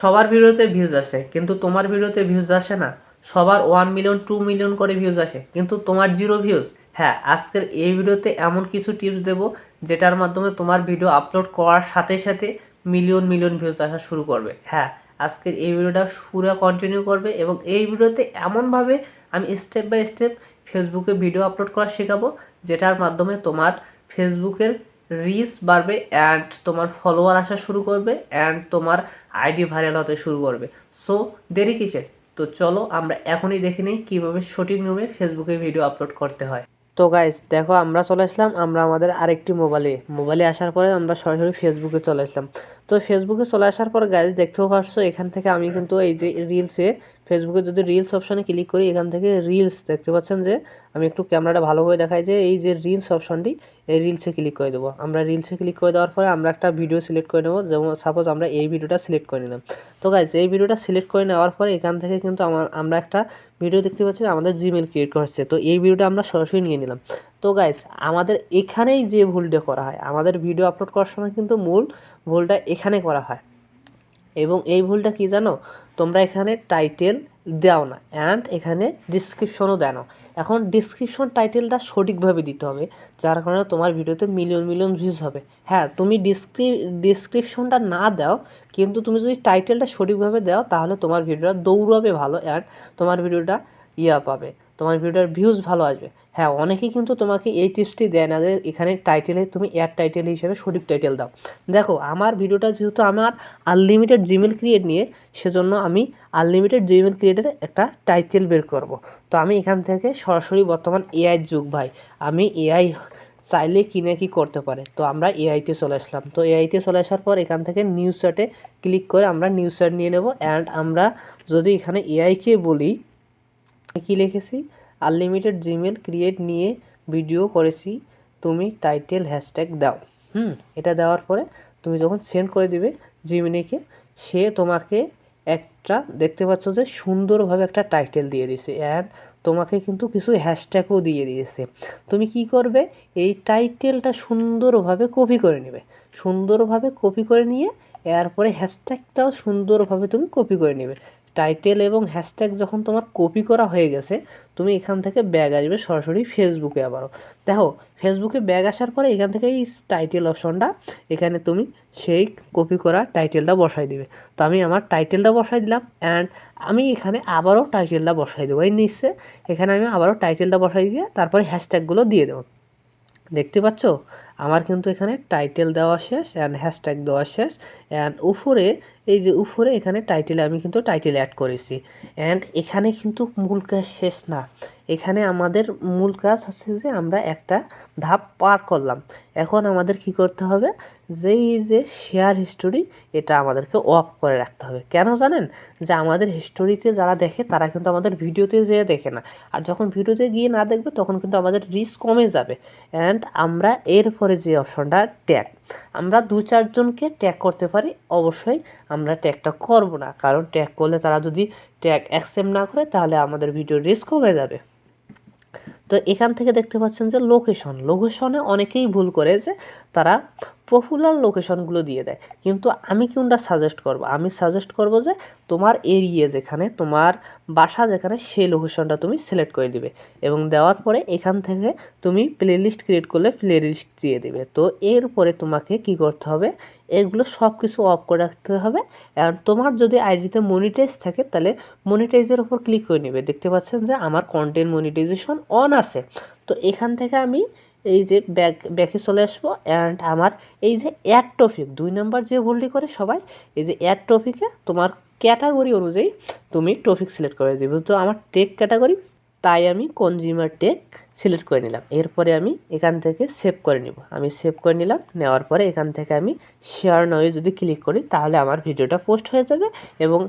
সবার ভিডিওতে ভিউজ আসে, কিন্তু তোমার ভিডিওতে ভিউজ আসে না। সবার ওয়ান মিলিয়ন টু মিলিয়ন করে ভিউজ আসে, কিন্তু তোমার জিরো ভিউজ হ্যাঁ আজকের এই ভিডিওতে এমন কিছু টিপস দেবো, যেটার মাধ্যমে তোমার ভিডিও আপলোড করার সাথে সাথে মিলিয়ন মিলিয়ন ভিউজ আসা শুরু করবে। হ্যাঁ আজকের এই ভিডিওটা পুরো কন্টিনিউ করবে এবং এই ভিডিওতে এমনভাবে আমি স্টেপ বাই স্টেপ ফেসবুকে ভিডিও আপলোড করা শেখাবো, যেটার মাধ্যমে তোমার ফেসবুকের রিচ বাড়বে অ্যান্ড তোমার ফলোয়ার আসা শুরু করবে অ্যান্ড তোমার আইডি ভাইরাল হতে শুরু করবে। সো দেরি কিসের? তো চলো আমরা এখনই দেখে নিই কীভাবে সঠিক নিয়মে ফেসবুকে ভিডিও আপলোড করতে হয়। তো গাইজ দেখো আমরা চলে আসলাম, আমরা আমাদের আরেকটি মোবাইলে মোবাইলে আসার পরে আমরা সরাসরি ফেসবুকে চলে আসলাম। তো ফেসবুকে চলে আসার পর গাইজ দেখতেও পারছ এখান থেকে আমি কিন্তু এই যে রিলসে ফেসবুকে যদি রিলস অপশানে ক্লিক করি, এখান থেকে রিলস দেখতে পাচ্ছেন যে, আমি একটু ক্যামেরাটা ভালো করে দেখাই যে, এই যে রিলস অপশানটি এই রিলসে ক্লিক করে দেবো। আমরা রিলসে ক্লিক করে দেওয়ার পরে আমরা একটা ভিডিও সিলেক্ট করে নেব। যেমন সাপোজ আমরা এই ভিডিওটা সিলেক্ট করে নিলাম। তো গাইজ এই ভিডিওটা সিলেক্ট করে নেওয়ার পরে এখান থেকে কিন্তু আমার, আমরা একটা ভিডিও দেখতে পাচ্ছি আমাদের জিমেল ক্রিয়েট করছে। তো এই ভিডিওটা আমরা সরাসরি নিয়ে নিলাম। তো গাইজ আমাদের এখানেই যে ভুলটা করা হয়, আমাদের ভিডিও আপলোড করার সময় কিন্তু মূল ভুলটা এখানে করা হয়। এবং এই ভুলটা কি জানো? তোমরা এখানে টাইটেল দাও না অ্যান্ড এখানে ডিসক্রিপশনও দেয় না। এখন ডিসক্রিপশন টাইটেলটা সঠিকভাবে দিতে হবে, যার কারণে তোমার ভিডিওতে মিলিয়ন মিলিয়ন ভিউজ হবে। হ্যাঁ তুমি ডিসক্রি ডিসক্রিপশনটা না দাও, কিন্তু তুমি যদি টাইটেলটা সঠিকভাবে দাও, তাহলে তোমার ভিডিওটা দৌড়াবে ভালো অ্যান্ড তোমার ভিডিওটা ইয়া পাবে। তোমার ভিডিওর ভিউজ ভালো আসবে। হ্যাঁ অনেকেই কিন্তু তোমাকে এই টিপসটি দেয় না যে এখানে টাইটেলে তুমি অ্যাড টাইটেল হিসেবে সঠিক টাইটেল দাও। দেখো, আমার ভিডিওটা যেহেতু আমার আনলিমিটেড জিমেল ক্রিয়েট নিয়ে, সেজন্য আমি আনলিমিটেড জিমেল ক্রিয়েটের একটা টাইটেল বের করব। তো আমি এখান থেকে সরাসরি বর্তমান এআই যুগ ভাই। আমি এআই চাইলে কিনে কি করতে পারে। তো আমরা এআইতে চলে আসলাম। তো এআইতে চলে আসার পর এখান থেকে নিউজ চ্যাটে ক্লিক করে আমরা নিউজ চ্যাট নিয়ে নেব। অ্যান্ড আমরা যদি এখানে এআইকে বলি কি লিখেছি? আনলিমিটেড জিমেল ক্রিয়েট নিয়ে ভিডিও করেছি, তুমি টাইটেল হ্যাশট্যাগ দাও। হুম, এটা দেওয়ার পরে তুমি যখন সেন্ড করে দিবে জিমিনিকে, সে তোমাকে একটা, দেখতে পাচ্ছ যে সুন্দরভাবে একটা টাইটেল দিয়ে দিয়েছে অ্যান্ড তোমাকে কিন্তু কিছু হ্যাশট্যাগও দিয়ে দিয়েছে। তুমি কি করবে? এই টাইটেলটা সুন্দরভাবে কপি করে নেবে। সুন্দরভাবে কপি করে নিয়ে, এরপরে হ্যাশট্যাগটাও সুন্দরভাবে তুমি কপি করে নেবে। টাইটেল এবং হ্যাশট্যাগ যখন তোমার কপি করা হয়ে গেছে, তুমি এখান থেকে ব্যাগ আসবে সরাসরি ফেসবুকে আবারও। দেখো ফেসবুকে ব্যাগ আসার পরে এখান থেকে এই টাইটেল অপশনটা এখানে তুমি সেই কপি করা টাইটেলটা বসাই দিবে। তো আমি আমার টাইটেলটা বসাই দিলাম অ্যান্ড আমি এখানে আবারও টাইটেলটা বসাই দেবো। এই নিচে এখানে আমি আবারও টাইটেলটা বসাই দিয়ে তারপরে হ্যাশট্যাগুলো দিয়ে দেবো। দেখতে পাচ্ছ? আমার কিন্তু এখানে টাইটেল দেওয়া শেষ অ্যান্ড হ্যাশট্যাগ দেওয়া শেষ অ্যান্ড উপরে, এই যে উপরে এখানে টাইটেলে আমি কিন্তু টাইটেল অ্যাড করেছি। অ্যান্ড এখানে কিন্তু মূল কাজ শেষ না। এখানে আমাদের মূল কাজ হচ্ছে যে আমরা একটা ধাপ পার করলাম। এখন আমাদের কি করতে হবে? যে এই যে শেয়ার হিস্টোরি এটা আমাদেরকে অফ করে রাখতে হবে। কেন জানেন? যে আমাদের হিস্টোরিতে যারা দেখে, তারা কিন্তু আমাদের ভিডিওতে যেয়ে দেখে না। আর যখন ভিডিওতে গিয়ে না দেখবে, তখন কিন্তু আমাদের রিস্ক কমে যাবে। অ্যান্ড আমরা এরপরে যে অপশনটা ট্যাগ আমরা দু চারজনকে ট্যাগ করতে পারি। অবশ্যই আমরা ট্যাগটা করব না। কারণ ট্যাগ করলে তারা যদি ট্যাগ অ্যাকসেপ্ট না করে, তাহলে আমাদের ভিডিও রিস্ক কমে যাবে। তো এখান থেকে দেখতে পাচ্ছেন যে লোকেশন লোকেশনে অনেকেই ভুল করে যে তারা পপুলার লোকেশনগুলো দিয়ে দেয়। কিন্তু আমি কোনটা সাজেস্ট করব? আমি সাজেস্ট করব যে তোমার এরিয়া যেখানে, তোমার বাসা যেখানে সেই লোকেশনটা তুমি সিলেক্ট করে দিবে। এবং দেওয়ার পরে এখান থেকে তুমি প্লে লিস্ট ক্রিয়েট করলে প্লে লিস্ট দিয়ে দেবে। তো এরপরে তোমাকে কি করতে হবে? এগুলো সব কিছু অফ করে রাখতে হবে। আর তোমার যদি আইডিতে মনিটাইজ থাকে, তাহলে মনিটাইজের উপর ক্লিক করে নেবে। দেখতে পাচ্ছেন যে আমার কন্টেন্ট মনিটাইজেশন অন আছে। তো এখান থেকে আমি এই যে ব্যাক ব্যাকে চলে আসব অ্যান্ড আমার এই যে অ্যাড টপিক দুই নাম্বার যে ভুলটি করে সবাই, এই যে অ্যাড টপিকে তোমার ক্যাটাগরি অনুযায়ী তুমি টপিক সিলেক্ট করে। দেবে তো আমার টেক ক্যাটাগরি তাই আমি কনজিউমার টেক সিলেক্ট করে নিলাম। এরপরে আমি এখান থেকে সেভ করে নিব। আমি সেভ করে নিলাম, নেওয়ার পরে এখান থেকে আমি শেয়ার নয়ে যদি ক্লিক করি, তাহলে আমার ভিডিওটা পোস্ট হয়ে যাবে এবং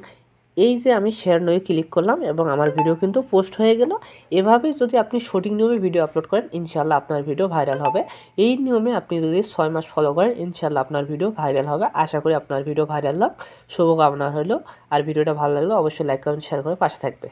এই যে আমি শেয়ার নয়ে ক্লিক করলাম এবং আমার ভিডিও কিন্তু পোস্ট হয়ে গেল। এভাবে যদি আপনি সঠিক নিয়মে ভিডিও আপলোড করেন ইনশাল্লাহ আপনার ভিডিও ভাইরাল হবে। এই নিয়মে আপনি যদি ছয় মাস ফলো করেন ইনশাল্লাহ আপনার ভিডিও ভাইরাল হবে। আশা করি আপনার ভিডিও ভাইরাল হোক। শুভকামনা হলো আর ভিডিওটা ভালো লাগলে অবশ্যই লাইক কমেন্ট শেয়ার করে পাশে থাকবে।